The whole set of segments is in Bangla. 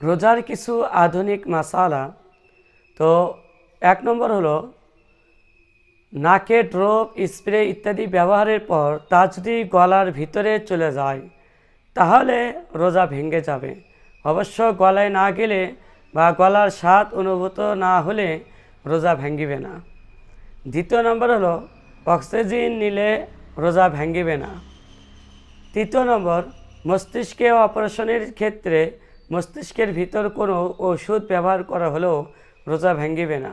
রোজার কিছু আধুনিক মাসালা। তো এক নম্বর হলো নাকে ড্রপ স্প্রে ইত্যাদি ব্যবহারের পর তা যদি গলার ভিতরে চলে যায়, তাহলে রোজা ভেঙে যাবে। অবশ্য গলায় না গেলে বা গলার স্বাদ অনুভূত না হলে রোজা ভেঙ্গিবে না। দ্বিতীয় নম্বর হলো, অক্সিজেন নিলে রোজা ভেঙ্গিবে না। তৃতীয় নম্বর, মস্তিষ্কে অপারেশনের ক্ষেত্রে মস্তিষ্কের ভিতর কোনো ওষুধ ব্যবহার করা হলেও রোজা ভেঙ্গিবে না।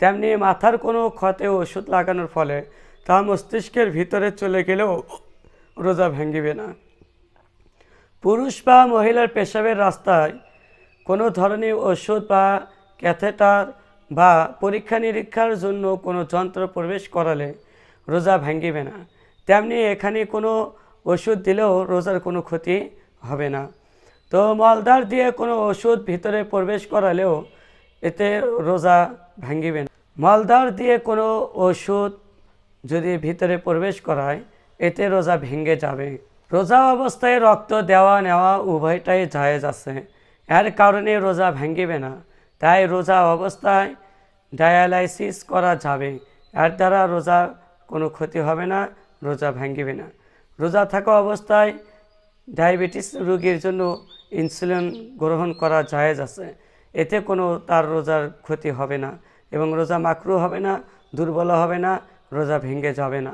তেমনি মাথার কোনো ক্ষতে ওষুধ লাগানোর ফলে তা মস্তিষ্কের ভিতরে চলে গেলেও রোজা ভেঙ্গিবে না। পুরুষ বা মহিলার পেশাবের রাস্তায় কোনো ধরনের ওষুধ বা ক্যাথেটার বা পরীক্ষা নিরীক্ষার জন্য কোনো যন্ত্র প্রবেশ করালে রোজা ভাঙ্গিবে না। তেমনি এখানে কোনো ওষুধ দিলেও রোজার কোনো ক্ষতি হবে না। তো মলদার দিয়ে কোনো ওষুধ ভিতরে প্রবেশ করালেও এতে রোজা ভাঙ্গিবে না। মলদার দিয়ে কোনো ওষুধ যদি ভিতরে প্রবেশ করায়, এতে রোজা ভেঙে যাবে। রোজা অবস্থায় রক্ত দেওয়া নেওয়া উভয়টাই জায়েজ আছে। এর কারণে রোজা ভাঙ্গিবে না। তাই রোজা অবস্থায় ডায়ালাইসিস করা যাবে। এর দ্বারা রোজা কোনো ক্ষতি হবে না, রোজা ভাঙ্গিবে না। রোজা থাকা অবস্থায় ডায়াবেটিস রোগীর জন্য ইনসুলিন গ্রহণ করা জায়েজ আছে। এতে কোনো তার রোজার ক্ষতি হবে না এবং রোজা মাকরু হবে না, দুর্বল হবে না, রোজা ভেঙে যাবে না।